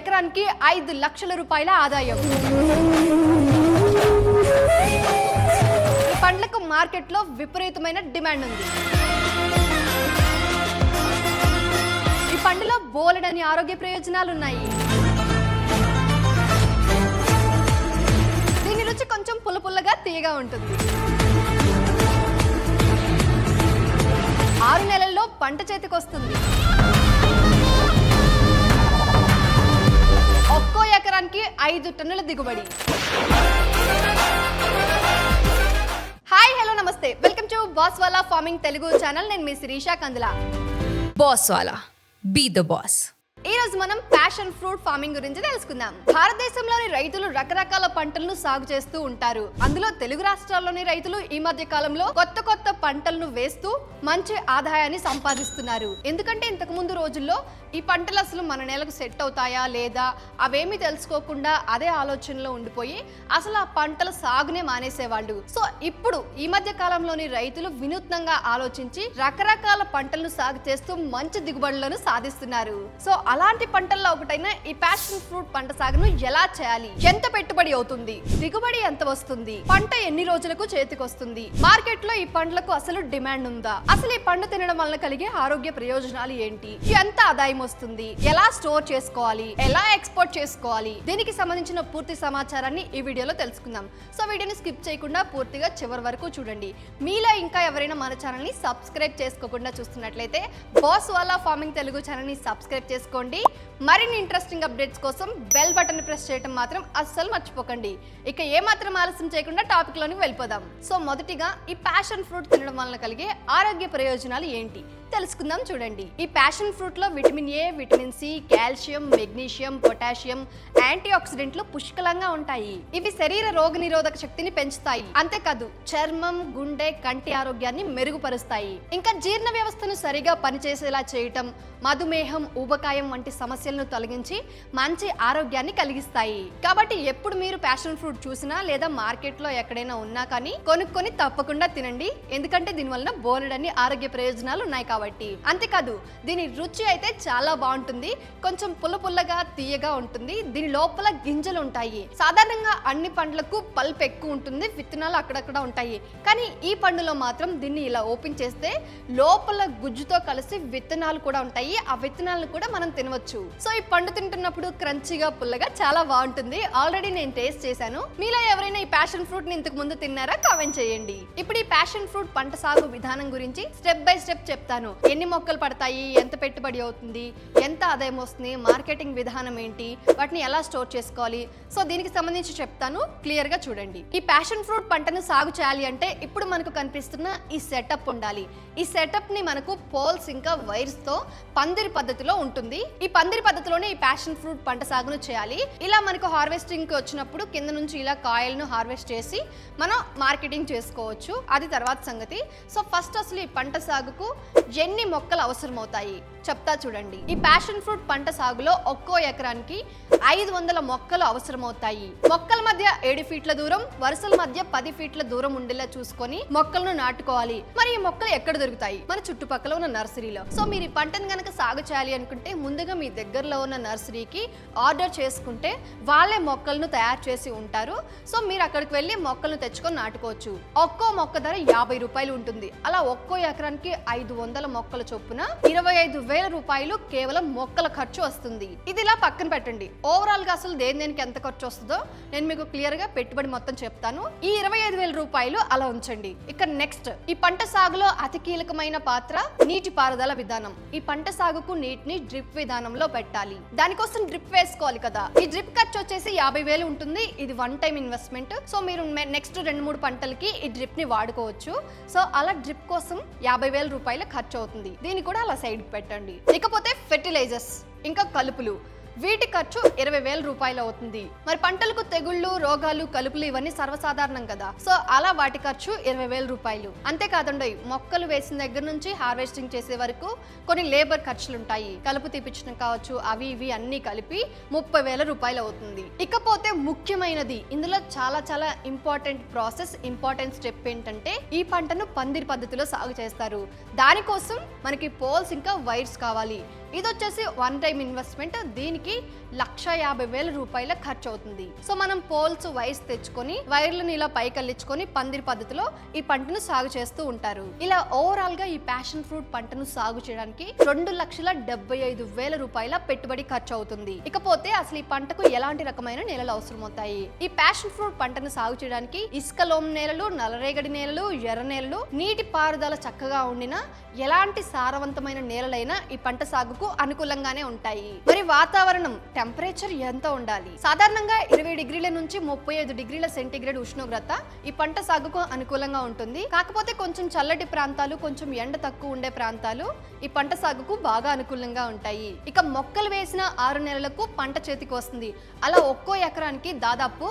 ఎకరానికి ఐదు లక్షల రూపాయల ఆదాయం. ఈ పండ్లకు మార్కెట్లో విపరీతమైన డిమాండ్ ఉంది. ఈ పండులో బోలెడని ఆరోగ్య ప్రయోజనాలు ఉన్నాయి. దీని రుచి కొంచెం పుల్ల పుల్లగా తీయగా ఉంటుంది. ఆరు నెలల్లో పంట చేతికొస్తుంది. ఐదు టన్నుల దిగుబడి. హాయ్ హలో నమస్తే. Welcome to boss Wala farming Telugu channel. నేను మీ Sirisha Kandula. Boss Wala be the boss. ఈ రోజు మనం ప్యాషన్ ఫ్రూట్ ఫార్మింగ్ గురించి తెలుసుకుందాం. భారతదేశంలోని రైతులు రకరకాల పంటలను సాగు చేస్తూ ఉంటారు. అందులో తెలుగు రాష్ట్రాల్లోని రైతులు ఈ మధ్య కాలంలో కొత్త కొత్త పంటలను వేస్తూ మంచి ఆదాయాన్ని సంపాదిస్తున్నారు. ఎందుకంటే ఇంతకు ముందు రోజుల్లో ఈ పంటలు అసలు మన నేలకు సెట్ అవుతాయా లేదా అవేమీ తెలుసుకోకుండా అదే ఆలోచనలో ఉండిపోయి అసలు ఆ పంటల సాగునే మానేసేవాళ్ళు. సో ఇప్పుడు ఈ మధ్య కాలంలోని రైతులు వినూత్నంగా ఆలోచించి రకరకాల పంటలను సాగు చేస్తూ మంచి దిగుబడులను సాధిస్తున్నారు. సో అలాంటి పంటల్లో ఒకటైన ఈ ప్యాషన్ ఫ్రూట్ పంట సాగును ఎలా చేయాలి? ఎంత పెట్టుబడి అవుతుంది? దిగుబడి ఎంత వస్తుంది? పంట ఎన్ని రోజులకు చేతికొస్తుంది? మార్కెట్లో ఈ పండ్లకు అసలు డిమాండ్ ఉందా? అసలు ఈ పండు తినడం వలన కలిగే ఆరోగ్య ప్రయోజనాలు ఏంటి? ఎంత ఆదాయం వస్తుంది? ఎలా స్టోర్ చేసుకోవాలి? ఎలా ఎక్స్పోర్ట్ చేసుకోవాలి? దీనికి సంబంధించిన పూర్తి సమాచారాన్ని ఈ వీడియోలో తెలుసుకుందాం. సో వీడియోని స్కిప్ చేయకుండా పూర్తిగా చివరి వరకు చూడండి. మీలో ఇంకా ఎవరైనా మన ఛానల్ని సబ్స్క్రైబ్ చేసుకోకుండా చూస్తున్నట్లయితే బాస్ వాలా ఫార్మింగ్ తెలుగు ఛానల్ని సబ్స్క్రైబ్ చేసుకోండి. మరిన్ని ఇంట్రెస్టింగ్ అప్డేట్స్ కోసం బెల్ బటన్ ప్రెస్ చేయడం మాత్రం అస్సలు మర్చిపోకండి. ఇక ఏమాత్రం ఆలస్యం చేయకుండా టాపిక్లోనికి వెళ్ళిపోదాం. సో మొదటిగా ఈ ప్యాషన్ ఫ్రూట్ తినడం వలన కలిగే ఆరోగ్య ప్రయోజనాలు ఏంటి? తెలుసుకుందాం చూడండి. ఈ passion ఫ్రూట్లో vitamin A vitamin C calcium magnesium potassium anti ఆక్సిడెంట్లు పుష్కలంగా ఉంటాయి. ఇవి శరీర రోగ నిరోధక శక్తిని పెంచుతాయి. అంతేకాదు చర్మం గుండె కంటి ఆరోగ్యాన్ని మెరుగుపరుస్తాయి. ఇంకా జీర్ణ వ్యవస్థను సరిగా పనిచేసేలా చేయటం మధుమేహం ఊబకాయం వంటి సమస్యలను తొలగించి మంచి ఆరోగ్యాన్ని కలిగిస్తాయి. కాబట్టి ఎప్పుడు మీరు ప్యాషన్ ఫ్రూట్ చూసినా లేదా మార్కెట్లో ఎక్కడైనా ఉన్నా కానీ కొనుక్కొని తప్పకుండా తినండి. ఎందుకంటే దీనివల్ల బోలెడన్ని ఆరోగ్య ప్రయోజనాలు ఉన్నాయి కాబట్టి అంతేకాదు దీని రుచి అయితే చాలా బాగుంటుంది. కొంచెం పుల్ల పుల్లగా తీయగా ఉంటుంది. దీని లోపల గింజలు ఉంటాయి. సాధారణంగా అన్ని పండ్లకు పల్ప్ ఎక్కువ ఉంటుంది. విత్తనాలు అక్కడక్కడ ఉంటాయి. కానీ ఈ పండులో మాత్రం దీన్ని ఇలా ఓపెన్ చేస్తే లోపల గుజ్జుతో కలిసి విత్తనాలు కూడా ఉంటాయి. ఆ విత్తనాలను కూడా మనం తినవచ్చు. సో ఈ పండు తింటున్నప్పుడు క్రంచిగా పుల్లగా చాలా బాగుంటుంది. ఆల్రెడీ నేను టేస్ట్ చేశాను. మీలో ఎవరైనా ఈ ప్యాషన్ ఫ్రూట్ని ఇంతకు ముందు తిన్నారా? కామెంట్ చేయండి. ఇప్పుడు ఈ ప్యాషన్ ఫ్రూట్ పంట సాగు విధానం గురించి స్టెప్ బై స్టెప్ చెప్తాను. ఎన్ని మొక్కలు పడతాయి? ఎంత పెట్టుబడి అవుతుంది? ఎంత ఆదాయం వస్తుంది? మార్కెటింగ్ విధానం ఏంటి? వాటిని ఎలా స్టోర్ చేసుకోవాలి? సో దీనికి సంబంధించి చెప్తాను. క్లియర్గా చూడండి. ఈ ప్యాషన్ ఫ్రూట్ పంటను సాగు చేయాలి అంటే ఇప్పుడు మనకు కనిపిస్తున్న ఈ సెటప్ ఉండాలి. ఈ సెటప్ని మనకు పోల్స్ ఇంకా వైర్స్తో పందిరి పద్ధతిలో ఉంటుంది. ఈ పందిరి పద్ధతిలోనే ఈ ప్యాషన్ ఫ్రూట్ పంట సాగును చేయాలి. ఇలా మనకు హార్వెస్టింగ్కి వచ్చినప్పుడు కింద నుంచి ఇలా కాయలను హార్వెస్ట్ చేసి మనం మార్కెటింగ్ చేసుకోవచ్చు. అది తర్వాత సంగతి. సో ఫస్ట్ అసలు ఈ పంట సాగుకు ఎన్ని మొక్కలు అవసరమవుతాయి? చెప్తా చూడండి. ఈ ప్యాషన్ ఫ్రూట్ పంట సాగులో ఒక్కో ఎకరానికి ఐదు వందల మొక్కలు అవసరమవుతాయి. మొక్కల మధ్య ఏడు ఫీట్ల దూరం వరుసల మధ్య పది ఫీట్ల దూరం ఉండేలా చూసుకొని మొక్కలను నాటుకోవాలి. మరి ఈ మొక్కలు ఎక్కడ దొరుకుతాయి? మన చుట్టుపక్కల ఉన్న నర్సరీలో. సో మీరు ఈ పంటను కనుక సాగు చేయాలి అనుకుంటే ముందుగా మీ దగ్గరలో ఉన్న నర్సరీకి ఆర్డర్ చేసుకుంటే వాళ్ళే మొక్కలను తయారు చేసి ఉంటారు. సో మీరు అక్కడికి వెళ్ళి మొక్కలను తెచ్చుకొని నాటుకోవచ్చు. ఒక్కో మొక్క ధర యాభై రూపాయలు ఉంటుంది. అలా ఒక్కో ఎకరానికి ఐదు వందల మొక్కల చొప్పున ఇరవై ఐదు వేల రూపాయలు కేవలం మొక్కల ఖర్చు వస్తుంది. ఇది ఇలా పక్కన పెట్టండి. ఓవరాల్గా అసలు దేని దేనికి ఎంత ఖర్చు వస్తుందో నేను మీకు క్లియర్గా పెట్టుబడి మొత్తం చెప్తాను. ఈ ఇరవై ఐదు వేల రూపాయలు అలా ఉంచండి. ఇక నెక్స్ట్ ఈ పంట సాగులో అతి కీలకమైన పాత్ర నీటి పారుదల విధానం. ఈ పంట సాగుకు నీటిని డ్రిప్ విధానంలో పెట్టాలి. దానికోసం డ్రిప్ వేసుకోవాలి కదా. ఈ డ్రిప్ ఖర్చు వచ్చేసి యాభై వేలు ఉంటుంది. ఇది వన్ టైం ఇన్వెస్ట్మెంట్ సో మీరు నెక్స్ట్ రెండు మూడు పంటలకి ఈ డ్రిప్ని వాడుకోవచ్చు. సో అలా డ్రిప్ కోసం యాభై వేల రూపాయలు ఖర్చు అవుతుంది. దీన్ని కూడా అలా సైడ్ పెట్టండి. ఇకపోతే ఫెర్టిలైజర్స్ ఇంకా కలుపులు. వీటి ఖర్చు ఇరవై వేల రూపాయలు అవుతుంది. మరి పంటలకు తెగుళ్ళు రోగాలు కలుపులు ఇవన్నీ సర్వసాధారణం కదా. సో అలా వాటి ఖర్చు ఇరవై వేల రూపాయలు. అంతేకాదండి మొక్కలు వేసిన దగ్గర నుంచి హార్వెస్టింగ్ చేసే వరకు కొన్ని లేబర్ ఖర్చులు ఉంటాయి కలుపు తీపించడం కావచ్చు అవి ఇవి అన్ని కలిపి ముప్పై వేల రూపాయలు అవుతుంది. ఇకపోతే ముఖ్యమైనది ఇందులో చాలా చాలా ఇంపార్టెంట్ ప్రాసెస్ ఇంపార్టెంట్ స్టెప్ ఏంటంటే ఈ పంటను పందిరి పద్ధతిలో సాగు చేస్తారు. దానికోసం మనకి పోల్స్ ఇంకా వైర్స్ కావాలి. ఇది వచ్చేసి వన్ టైం ఇన్వెస్ట్మెంట్ దీనికి లక్ష యాభై వేల రూపాయల ఖర్చు అవుతుంది సో మనం పోల్స్ వైర్స్ తెచ్చుకొని వైర్లను ఇలా పైకల్లించుకొని పందిరి పద్ధతిలో ఈ పంటను సాగు చేస్తూ ఉంటారు. ఇలా ఓవరాల్గా ఈ ప్యాషన్ ఫ్రూట్ పంటను సాగు చేయడానికి రెండు లక్షల డెబ్బై ఐదు వేల రూపాయల పెట్టుబడి ఖర్చు అవుతుంది ఇకపోతే అసలు ఈ పంటకు ఎలాంటి రకమైన నేలలు అవసరమవుతాయి? ఈ ప్యాషన్ ఫ్రూట్ పంటను సాగు చేయడానికి ఇసుక లోమ్ నేలలు నల్లరేగడి నేలలు ఎర్ర నేలలు నీటి పారుదల చక్కగా ఉండిన ఎలాంటి సారవంతమైన నేలలైనా ఈ పంట సాగుకు అనుకూలంగానే ఉంటాయి. మరి వాతావరణం టెంపరేచర్ ఎంత ఉండాలి? సాధారణంగా ఇరవై డిగ్రీల నుంచి ముప్పై ఐదు డిగ్రీల సెంటీగ్రేడ్ ఉష్ణోగ్రత ఈ పంట సాగుకు అనుకూలంగా ఉంటుంది. కాకపోతే కొంచెం చల్లటి ప్రాంతాలు కొంచెం ఎండ తక్కువ ఉండే ప్రాంతాలు ఈ పంట సాగుకు బాగా అనుకూలంగా ఉంటాయి. ఇక మొక్కలు వేసిన ఆరు నెలలకు పంట చేతికి వస్తుంది. అలా ఒక్కో ఎకరానికి దాదాపు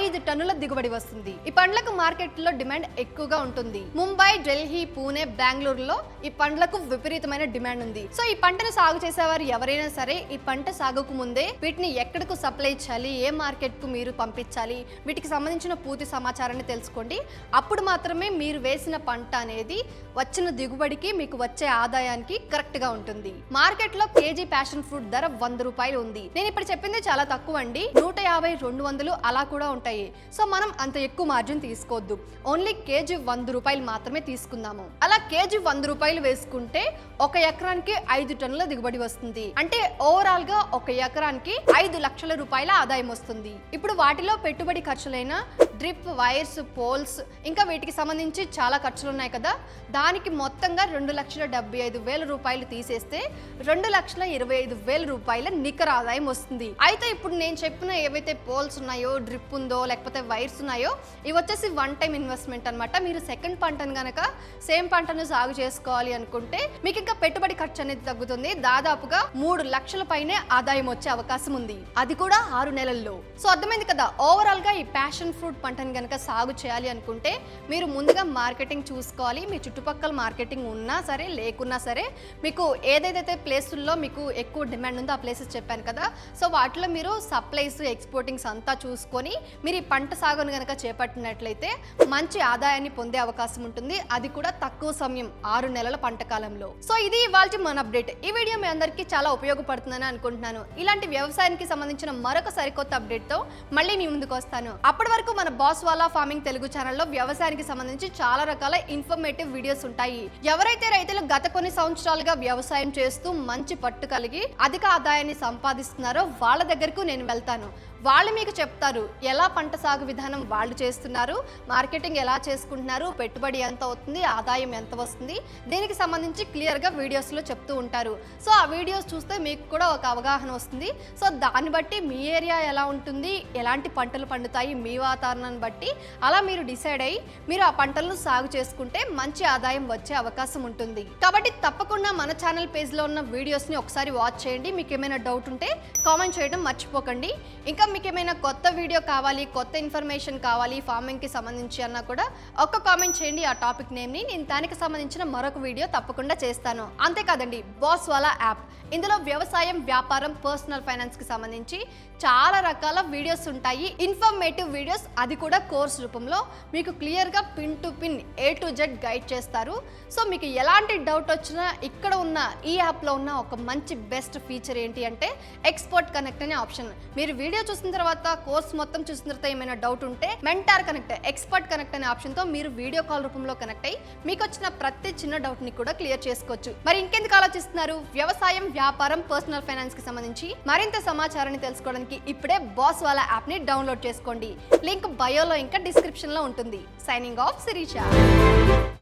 ఐదు టన్నుల దిగుబడి వస్తుంది. ఈ పండ్లకు మార్కెట్లో డిమాండ్ ఎక్కువగా ఉంటుంది. ముంబై ఢిల్లీ పూణే బెంగళూరులో ఈ పండ్లకు విపరీతమైన డిమాండ్ ఉంది. సో ఈ పంటను సాగు చేసేవారు ఎవరైనా సరే ఈ పంట సాగుకు ముందే వీటిని ఎక్కడకు సప్లై చేయాలి? ఏ మార్కెట్కు మీరు పంపించాలి? వీటికి సంబంధించిన పూర్తి సమాచారాన్ని తెలుసుకోండి. అప్పుడు మాత్రమే మీరు వేసిన పంట అనేది వచ్చిన దిగుబడికి మీకు వచ్చే ఆదాయానికి కరెక్ట్గా ఉంటుంది. మార్కెట్లో కేజీ ప్యాషన్ ఫ్రూట్ ధర వంద రూపాయలు ఉంది. నేను ఇప్పుడు చెప్పింది చాలా తక్కువ అండి. నూట యాభై రెండు వందలు అలా కూడా ఉంటాయి. సో మనం అంత ఎక్కువ మార్జిన్ తీసుకోవద్దు. ఓన్లీ కేజీ వంద రూపాయలు మాత్రమే తీసుకుందాము. అలా కేజీ వంద రూపాయలు వేసుకుంటే ఒక ఎకరానికి ఐదు టన్నుల దిగుబడి వస్తుంది. అంటే ఓవరాల్గా ఒక ఎకరానికి ఐదు లక్షల రూపాయల ఆదాయం వస్తుంది. ఇప్పుడు వాటిలో పెట్టుబడి ఖర్చులైన డ్రిప్ వైర్స్ పోల్స్ ఇంకా వీటికి సంబంధించి చాలా ఖర్చులు ఉన్నాయి కదా. దానికి మొత్తంగా రెండు లక్షల డెబ్బై ఐదు వేల రూపాయలు తీసేస్తే రెండు లక్షల ఇరవై ఐదు వేల రూపాయల నికర ఆదాయం వస్తుంది. అయితే ఇప్పుడు నేను చెప్పిన ఏవైతే పోల్స్ ఉన్నాయో డ్రిప్ ఉందో లేకపోతే వైర్స్ ఉన్నాయో ఇవి వచ్చేసి వన్ టైం ఇన్వెస్ట్మెంట్ అన్నమాట. మీరు సెకండ్ పంటను కనుక సేమ్ పంటను సాగు చేసుకోవాలి అనుకుంటే మీకు ఇంకా పెట్టుబడి ఖర్చు అనేది తగ్గుతుంది. దాదాపుగా మూడు లక్షల పైనే ఆదాయం వచ్చే అవకాశం ఉంది. అది కూడా ఆరు నెలల్లో. సో అర్థమైంది కదా ఓవరాల్గా ఈ ప్యాషన్ ఫ్రూట్ పంటను కనుక సాగు చేయాలి అనుకుంటే మీరు ముందుగా మార్కెటింగ్ చూసుకోవాలి. మీ చుట్టుపక్కల మార్కెటింగ్ ఉన్నా సరే లేకున్నా సరే మీకు ఏదైతే ప్లేసుల్లో మీకు ఎక్కువ డిమాండ్ ఉందో ఆ ప్లేసెస్ చెప్పాను కదా. సో వాటిలో మీరు సప్లైస్ ఎక్స్పోర్టింగ్స్ అంతా చూసుకొని మీరు ఈ పంట సాగును కనుక చేపట్టినట్లయితే మంచి ఆదాయాన్ని పొందే అవకాశం ఉంటుంది. అది కూడా తక్కువ సమయం ఆరు నెలల పంట కాలంలో. సో ఇది ఇవాళ మన అప్డేట్. ఈ వీడియో మీ అందరికీ చాలా ఉపయోగపడుతుందని అనుకుంటున్నాను. ఇలాంటి వ్యవసాయానికి సంబంధించిన మరొక సరికొత్త అప్డేట్తో మళ్ళీ మీ ముందుకు వస్తాను. అప్పటి వరకు మన బాస్ వాలా ఫార్మింగ్ తెలుగు ఛానల్లో వ్యవసాయానికి సంబంధించి చాలా రకాల ఇన్ఫర్మేటివ్ వీడియోస్ ఉంటాయి. ఎవరైతే రైతులు గత కొన్ని సంవత్సరాలుగా వ్యవసాయం చేస్తూ మంచి పట్టు కలిగి అధిక ఆదాయాన్ని సంపాదిస్తున్నారో వాళ్ళ దగ్గరకు నేను వెళ్తాను. వాళ్ళు మీకు చెప్తారు ఎలా పంట సాగు విధానం వాళ్ళు చేస్తున్నారు మార్కెటింగ్ ఎలా చేసుకుంటున్నారు పెట్టుబడి ఎంత అవుతుంది ఆదాయం ఎంత వస్తుంది దీనికి సంబంధించి క్లియర్గా వీడియోస్లో చెప్తూ ఉంటారు. సో ఆ వీడియోస్ చూస్తే మీకు కూడా ఒక అవగాహన వస్తుంది. సో దాన్ని బట్టి మీ ఏరియా ఎలా ఉంటుంది ఎలాంటి పంటలు పండుతాయి మీ వాతావరణాన్ని బట్టి అలా మీరు డిసైడ్ అయ్యి మీరు ఆ పంటలను సాగు చేసుకుంటే మంచి ఆదాయం వచ్చే అవకాశం ఉంటుంది. కాబట్టి తప్పకుండా మన ఛానల్ పేజ్లో ఉన్న వీడియోస్ని ఒకసారి వాచ్ చేయండి. మీకు ఏమైనా డౌట్ ఉంటే కామెంట్ చేయడం మర్చిపోకండి. ఇంకా మీకు ఏమైనా కొత్త వీడియో కావాలి కొత్త ఇన్ఫర్మేషన్ కావాలి ఫార్మింగ్కి సంబంధించి అన్నా కూడా ఒక్క కామెంట్ చేయండి. ఆ టాపిక్ నేమ్ని నేను దానికి సంబంధించిన మరొక వీడియో తప్పకుండా చేస్తాను. అంతేకాదండి బాస్ వాలా యాప్. ఇందులో వ్యవసాయం వ్యాపారం పర్సనల్ ఫైనాన్స్కి సంబంధించి చాలా రకాల వీడియోస్ ఉంటాయి. ఇన్ఫర్మేటివ్ వీడియోస్ అది కూడా కోర్స్ రూపంలో మీకు క్లియర్గా pin to pin A to Z guide చేస్తారు. సో మీకు ఎలాంటి డౌట్ వచ్చినా ఇక్కడ ఉన్న ఈ యాప్లో ఉన్న ఒక మంచి బెస్ట్ ఫీచర్ ఏంటి అంటే ఎక్స్పోర్ట్ కనెక్ట్ అనే ఆప్షన్. మీరు వీడియో చూసిన తర్వాత కోర్స్ మొత్తం చూసిన తర్వాత ఏమైనా డౌట్ ఉంటే మెంటార్ కనెక్ట్ ఎక్స్పర్ట్ కనెక్ట్ అనే ఆప్షన్తో మీరు వీడియో కాల్ రూపంలో కనెక్ట్ అయ్యి మీకు వచ్చిన ప్రతి చిన్న డౌట్ని కూడా క్లియర్ చేసుకోవచ్చు. మరి ఇంకెందుకు ఆలోచిస్తున్నారు? వ్యవసాయం వ్యాపారం పర్సనల్ ఫైనాన్స్కి సంబంధించి మరింత సమాచారాన్ని తెలుసుకోవడానికి ఇప్పుడే బాస్ వాళ్ళ యాప్ని డౌన్లోడ్ చేసుకోండి. లింక్ బయోలో ఇంకా డిస్క్రిప్షన్లో ఉంటుంది. Signing off Sirisha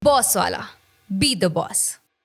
boss Wala be the boss